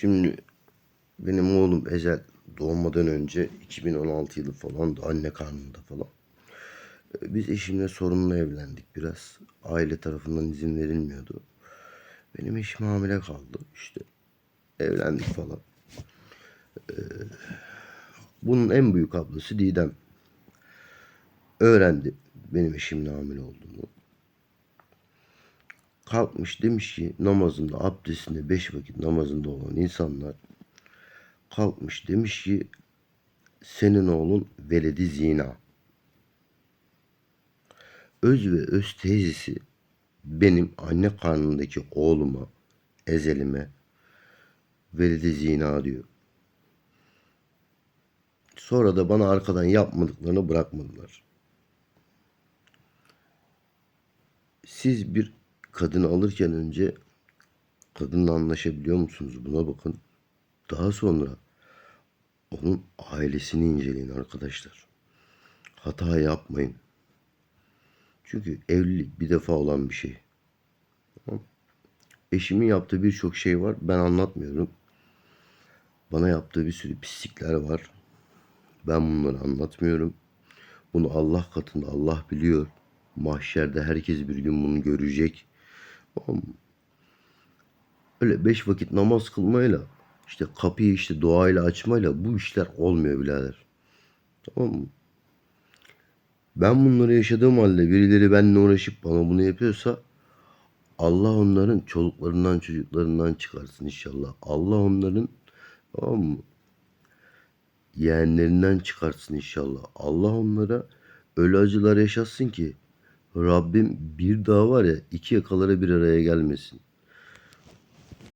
Şimdi benim oğlum Ezel doğmadan önce 2016 yılı falan da anne karnında falan. Ee, Biz eşimle sorunla evlendik biraz. Aile tarafından izin verilmiyordu. Benim eşim hamile kaldı işte. Evlendik falan. Ee, bunun en büyük ablası Didem. Öğrendi benim eşimin hamile olduğunu. Kalkmış demiş ki namazında, abdestinde, beş vakit namazında olan insanlar kalkmış demiş ki senin oğlun veledi zina. Öz ve öz teyzesi benim anne karnındaki oğluma, ezelime veledi zina diyor. Sonra da bana arkadan yapmadıklarını bırakmadılar. Siz bir kadını alırken önce kadınla anlaşabiliyor musunuz? Buna bakın. Daha sonra onun ailesini inceleyin arkadaşlar. Hata yapmayın. Çünkü evlilik bir defa olan bir şey. Eşimin yaptığı birçok şey var. Ben anlatmıyorum. Bana yaptığı bir sürü pislikler var. Ben bunları anlatmıyorum. Bunu Allah katında Allah biliyor. Mahşerde herkes bir gün bunu görecek. Tamam? Öyle beş vakit namaz kılmayla işte kapıyı işte duayla açmayla bu işler olmuyor birader. Tamam mı? Ben bunları yaşadığım halde birileri benimle uğraşıp bana bunu yapıyorsa Allah onların çoluklarından çocuklarından çıkarsın inşallah. Allah onların tamam mı? Yeğenlerinden çıkarsın inşallah. Allah onlara öyle acılar yaşatsın ki Rabbim bir daha var ya iki yakaları bir araya gelmesin.